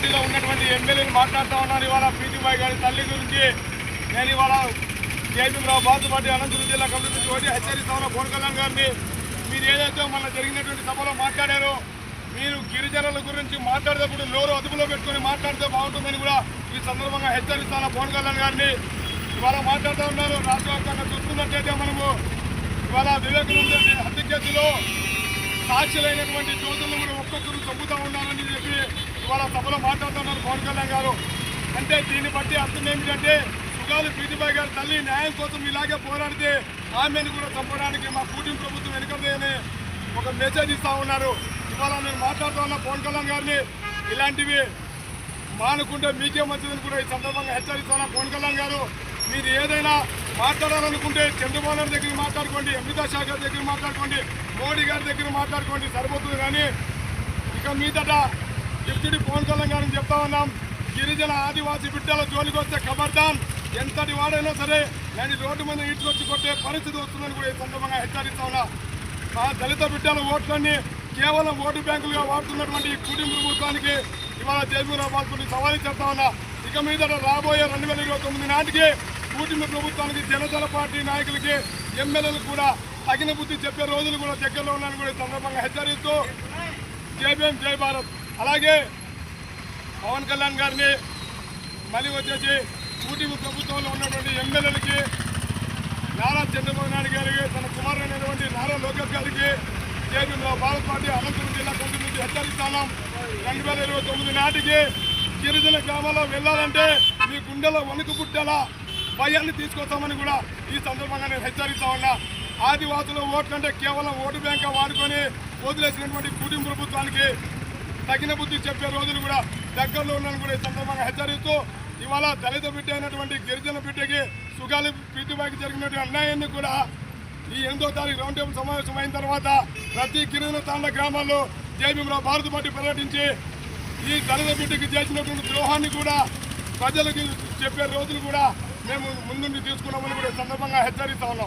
పార్టీలో ఉన్నటువంటి ఎమ్మెల్యేలు మాట్లాడుతూ ఉన్నారు ఇవాళ పీటీబాయ్ గారి తల్లి గురించి నేను ఇవాళ జయభీమరావు బాదుపాటి అనంతపురం జిల్లా కమిటీ నుంచి ఒకటి హెచ్చరిస్తా ఉన్న పవన్ కళ్యాణ్ గారిని. మీరు ఏదైతే మన జరిగినటువంటి సభలో మాట్లాడారో మీరు గిరిజనుల గురించి మాట్లాడేటప్పుడు నోరు అదుపులో పెట్టుకొని మాట్లాడితే బాగుంటుందని కూడా ఈ సందర్భంగా హెచ్చరిస్తాను పవన్ కళ్యాణ్ గారిని. ఇవాళ మాట్లాడుతూ ఉన్నారు రాష్ట్ర వ్యాప్తంగా చూస్తున్నట్లయితే మనము ఇవాళ వివేకానంద హత్య కేసులో సాక్షులైనటువంటి జ్యోతులను కూడా ఒక్కొక్కరు ఇవాళ సభలో మాట్లాడుతున్నారు పవన్ కళ్యాణ్ గారు. అంటే దీన్ని బట్టి అర్థం ఏమిటంటే సుగాలు ప్రీతిబాయ్ గారి తల్లి న్యాయం కోసం ఇలాగే పోరాడితే ఆమెను కూడా చంపడానికి మా కూటమి ప్రభుత్వం వెనుకలేదని ఒక మెసేజ్ ఇస్తా ఉన్నారు. ఇవాళ నేను మాట్లాడుతున్న పవన్ కళ్యాణ్ గారిని ఇలాంటివి మానుకుంటే మీకే మంచిదని కూడా ఈ సందర్భంగా హెచ్చరిస్తున్నా పవన్ కళ్యాణ్ గారు. మీరు ఏదైనా మాట్లాడాలనుకుంటే చంద్రబాబు నాయుడు దగ్గర మాట్లాడుకోండి అమితా షా గారి దగ్గర మాట్లాడుకోండి మోడీ గారి దగ్గర మాట్లాడుకోండి సరిపోతుంది కానీ ఇక మీదట డిప్యూటీ పవన్ కళ్యాణ్ గారిని చెప్తా ఉన్నాం. గిరిజన ఆదివాసీ బిడ్డల జోలికి వస్తే ఖబర్దాన్ ఎంతటి వాడైనా సరే నేను రోడ్డు మీద ఈడ్చుకొచ్చి కొట్టే పరిస్థితి వస్తుందని కూడా ఈ సందర్భంగా హెచ్చరిస్తా ఉన్నా. మా దళిత బిడ్డల ఓట్లన్నీ కేవలం ఓటు బ్యాంకులుగా వాడుతున్నటువంటి ఈ కుటుంబ ప్రభుత్వానికి ఇవాళ జయమూరావు బాల్పూడి సవారీ చేస్తా ఉన్నా. ఇక మీద రాబోయే రెండు వేల ఇరవై తొమ్మిది నాటికి కూటమి ప్రభుత్వానికి జనజన పార్టీ నాయకులకి ఎమ్మెల్యేలు కూడా తగిన బుద్ధి చెప్పే రోజులు కూడా దగ్గరలో ఉన్నాయని కూడా సందర్భంగా హెచ్చరిస్తూ జై జయ జై భారత్. అలాగే పవన్ కళ్యాణ్ గారిని మళ్ళీ వచ్చేసి కూటమి ప్రభుత్వంలో ఉన్నటువంటి ఎమ్మెల్యేలకి నారా చంద్రబాబు నాయుడు గారికి తన కుమారుడైనటువంటి నారా లోకేష్ గారికి జేపీలో భారత పార్టీ అనంతపురం జిల్లా కమిటీ నుంచి హెచ్చరిస్తాం రెండు వేల ఇరవై తొమ్మిది నాటికి గిరిజన గ్రామాల్లో వెళ్ళాలంటే మీ గుండెలో వణుకు పుట్టేలా భయాన్ని తీసుకొస్తామని కూడా ఈ సందర్భంగా నేను హెచ్చరిస్తా ఉన్నా. ఆదివాసుల ఓట్లంటే కేవలం ఓటు బ్యాంక్ వాడుకొని వదిలేసినటువంటి కుటుంబ ప్రభుత్వానికి తగిన బుద్ధి చెప్పే రోజులు కూడా దగ్గరలో ఉన్నాను కూడా ఈ సందర్భంగా హెచ్చరిస్తూ ఇవాళ దళిత బిడ్డ అయినటువంటి గిరిజన బిడ్డకి సుగాలి ప్రీతిబాయికి జరిగినటువంటి అన్యాయాన్ని కూడా ఈ ఎనిమిదో తారీఖు రౌండ్ టేబుల్ సమావేశం అయిన తర్వాత ప్రతి గిరిజన తాండ గ్రామాల్లో జయభీమరావు భారత పార్టీ పర్యటించి ఈ దళిత బిడ్డకి చేసినటువంటి ద్రోహాన్ని కూడా ప్రజలకు చెప్పే రోజులు కూడా మేము ముందుండి తీసుకున్నామని కూడా సందర్భంగా హెచ్చరిస్తా ఉన్నాం.